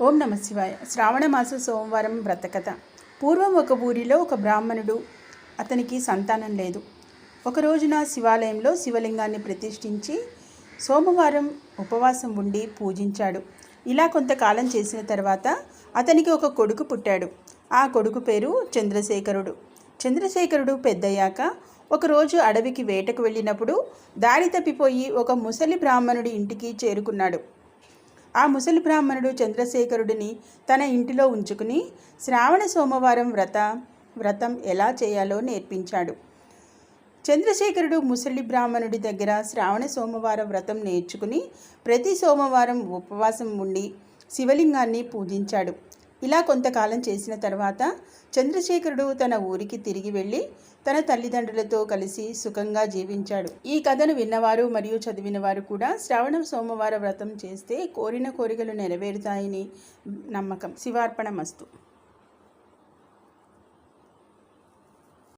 ఓం నమ శివాయ. శ్రావణమాస సోమవారం వ్రతకథ. పూర్వం ఒక ఊరిలో ఒక బ్రాహ్మణుడు అతనికి సంతానం లేదు. ఒక రోజున శివాలయంలో శివలింగాన్ని ప్రతిష్ఠించి సోమవారం ఉపవాసం ఉండి పూజించాడు. ఇలా కొంతకాలం చేసిన తర్వాత అతనికి ఒక కొడుకు పుట్టాడు. ఆ కొడుకు పేరు చంద్రశేఖరుడు. చంద్రశేఖరుడు పెద్దయ్యాక ఒకరోజు అడవికి వేటకు వెళ్ళినప్పుడు దారి తప్పిపోయి ఒక ముసలి బ్రాహ్మణుడి ఇంటికి చేరుకున్నాడు. ఆ ముసలి బ్రాహ్మణుడు చంద్రశేఖరుడిని తన ఇంటిలో ఉంచుకుని శ్రావణ సోమవారం వ్రత వ్రతం ఎలా చేయాలో నేర్పించాడు. చంద్రశేఖరుడు ముసలి బ్రాహ్మణుడి దగ్గర శ్రావణ సోమవారం వ్రతం నేర్చుకుని ప్రతి సోమవారం ఉపవాసం ఉండి శివలింగాన్ని పూజించాడు. ఇలా కొంతకాలం చేసిన తర్వాత చంద్రశేఖరుడు తన ఊరికి తిరిగి వెళ్ళి తన తల్లిదండ్రులతో కలిసి సుఖంగా జీవించాడు. ఈ కథను విన్నవారు మరియు చదివినవారు కూడా శ్రావణ సోమవార వ్రతం చేస్తే కోరిన కోరికలు నెరవేరుతాయని నమ్మకం. శివార్పణ మస్తు